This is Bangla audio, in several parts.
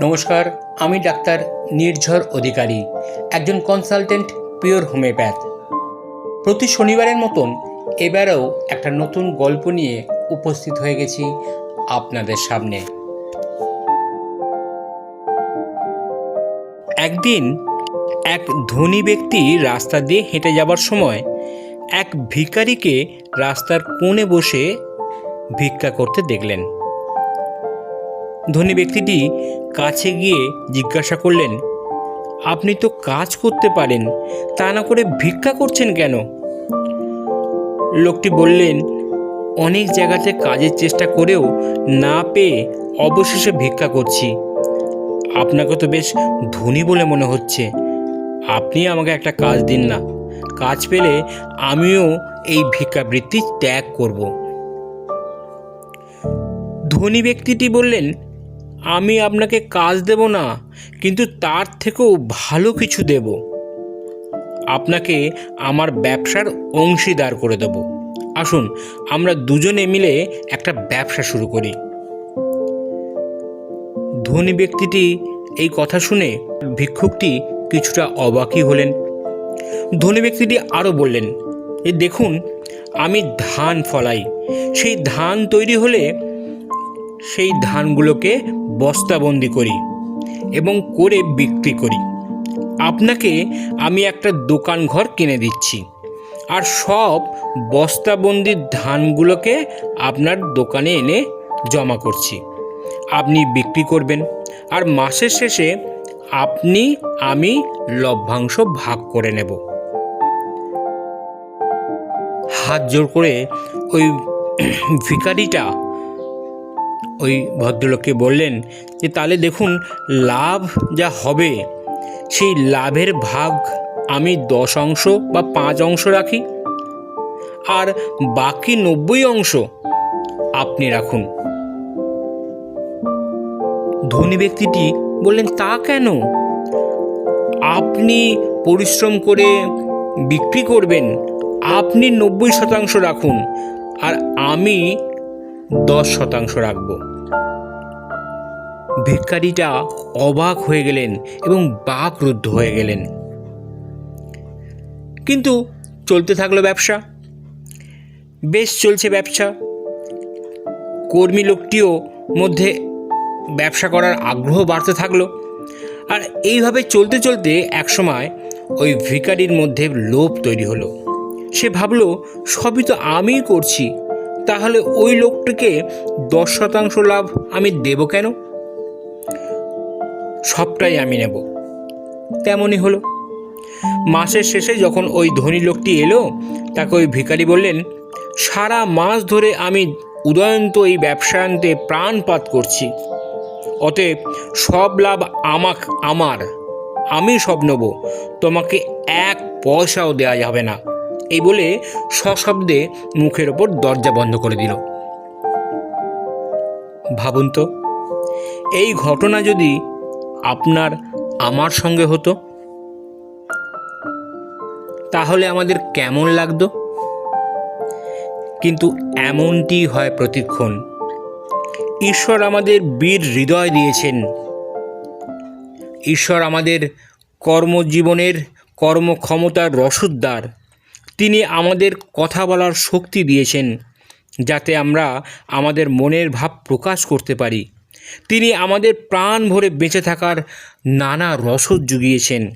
নমস্কার, আমি ডাক্তার নির্ঝর অধিকারী, একজন কনসালটেন্ট পিওর হোমিওপ্যাথ প্রতি শনিবারের মতন এবারেও একটা নতুন গল্প নিয়ে উপস্থিত হয়ে গেছি আপনাদের সামনে। একদিন এক ধনী ব্যক্তি রাস্তা দিয়ে হেঁটে যাবার সময় এক ভিকারিকে রাস্তার কোণে বসে ভিক্ষা করতে দেখলেন। ধনী ব্যক্তিটি কাছে গিয়ে জিজ্ঞাসা করলেন, আপনি তো কাজ করতে পারেন, তা না করে ভিক্ষা করছেন কেন? লোকটি বললেন, অনেক জায়গাতে কাজের চেষ্টা করেও না পেয়ে অবশেষে ভিক্ষা করছি। আপনাকে তো বেশ ধনী বলে মনে হচ্ছে। আপনি আমাকে একটা কাজ দিন না। কাজ পেলে আমিও এই ভিক্ষাবৃত্তি ত্যাগ করব। ধনী ব্যক্তিটি বললেন আমি আপনাকে কাজ দেব না, কিন্তু তার থেকেও ভালো কিছু দেব। আপনাকে আমার ব্যবসার অংশীদার করে দেব। আসুন, আমরা দুজনে মিলে একটা ব্যবসা শুরু করি। ধনী ব্যক্তিটি এই কথা শুনে ভিক্ষুকটি কিছুটা অবাকই হলেন। ধনী ব্যক্তিটি আরও বললেন, এ দেখুন, আমি ধান ফলাই। সেই ধান তৈরি হলে সেই ধানগুলোকে বস্তাবন্দি করি এবং করে বিক্রি করি। আপনাকে আমি একটা দোকান ঘর কিনে দিচ্ছি। আর সব বস্তাবন্দির ধানগুলোকে আপনার দোকানে এনে জমা করছি। আপনি বিক্রি করবেন। আর মাসের শেষে আপনি, আমি লভ্যাংশ ভাগ করে নেব। হাত জোর করে ওই ভিকারিটা ওই ভদ্রলোককে বললেন যে, তাহলে দেখুন, লাভ যা হবে, সেই লাভের ভাগ আমি দশ অংশ বা পাঁচ অংশ রাখি। আর বাকি নব্বই অংশ আপনি রাখুন। ধনী ব্যক্তিটি বললেন, তা কেন? আপনি পরিশ্রম করে বিক্রি করবেন, আপনি নব্বই শতাংশ রাখুন, আর আমি দশ শতাংশ রাখব। ভিক্ষারিটা অবাক হয়ে গেলেন এবং বাকরুদ্ধ হয়ে গেলেন। কিন্তু চলতে থাকল ব্যবসা। বেশ চলছে ব্যবসা। কর্মী লোকটিও মধ্যে ব্যবসা করার আগ্রহ বাড়তে থাকল। আর এইভাবে চলতে চলতে একসময় ওই ভিকারির মধ্যে লোভ তৈরি হলো। সে ভাবলো, সবই তো আমিই করছি। তাহলে ওই লোকটিকে দশ শতাংশ লাভ আমি দেব কেন? সবটাই আমি নেব। তেমনই হলো। মাসের শেষে যখন ওই ধনী লোকটি এলো, তাকে ওই ভিখারি বললেন, সারা মাস ধরে আমি উদয়ন্ত এই ব্যবসা আনতে প্রাণপাত করছি। অতএব সব লাভ আমাক আমার। আমি সব নেব। তোমাকে এক পয়সাও দেওয়া যাবে না। এই বলে সশব্দে মুখের ওপর দরজা বন্ধ করে দিল। ভাবুন তো, এই ঘটনা যদি আপনার, আমার সঙ্গে হতো? তাহলে আমাদের কেমন লাগতো? কিন্তু এমনটি হয় প্রতিক্ষণ। ঈশ্বর আমাদের বীর হৃদয় দিয়েছেন। ঈশ্বর আমাদের কর্মজীবনের কর্মক্ষমতার রসুদ্দার তিনি আমাদের কথা বলার শক্তি দিয়েছেন, যাতে আমরা আমাদের মনের ভাব প্রকাশ করতে পারি। তিনি আমাদের প্রাণ ভরে বেঁচে থাকার নানা রসদ জুগিয়েছেন।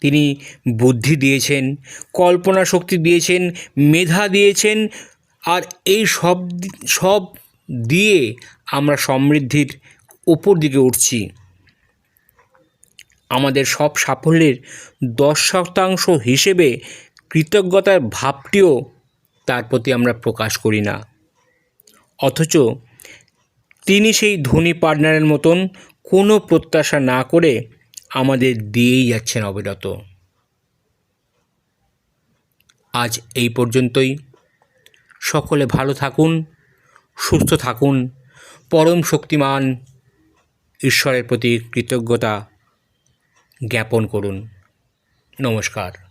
তিনি বুদ্ধি দিয়েছেন, কল্পনা শক্তি দিয়েছেন, মেধা দিয়েছেন, আর এই সব সব দিয়ে আমরা সমৃদ্ধির ওপর দিকে উঠছি। আমাদের সব সাফল্যের দশ শতাংশ হিসেবে কৃতজ্ঞতার ভাবটিও তার প্রতি আমরা প্রকাশ করি না। অথচ তিনি সেই ধনী পার্টনারের মতন কোনো প্রত্যাশা না করে আমাদের দিয়েই যাচ্ছেন অবিরত। আজ এই পর্যন্তই। সকলে ভালো থাকুন, সুস্থ থাকুন, পরম শক্তিমান, ঈশ্বরের প্রতি কৃতজ্ঞতা জ্ঞাপন করুন। নমস্কার।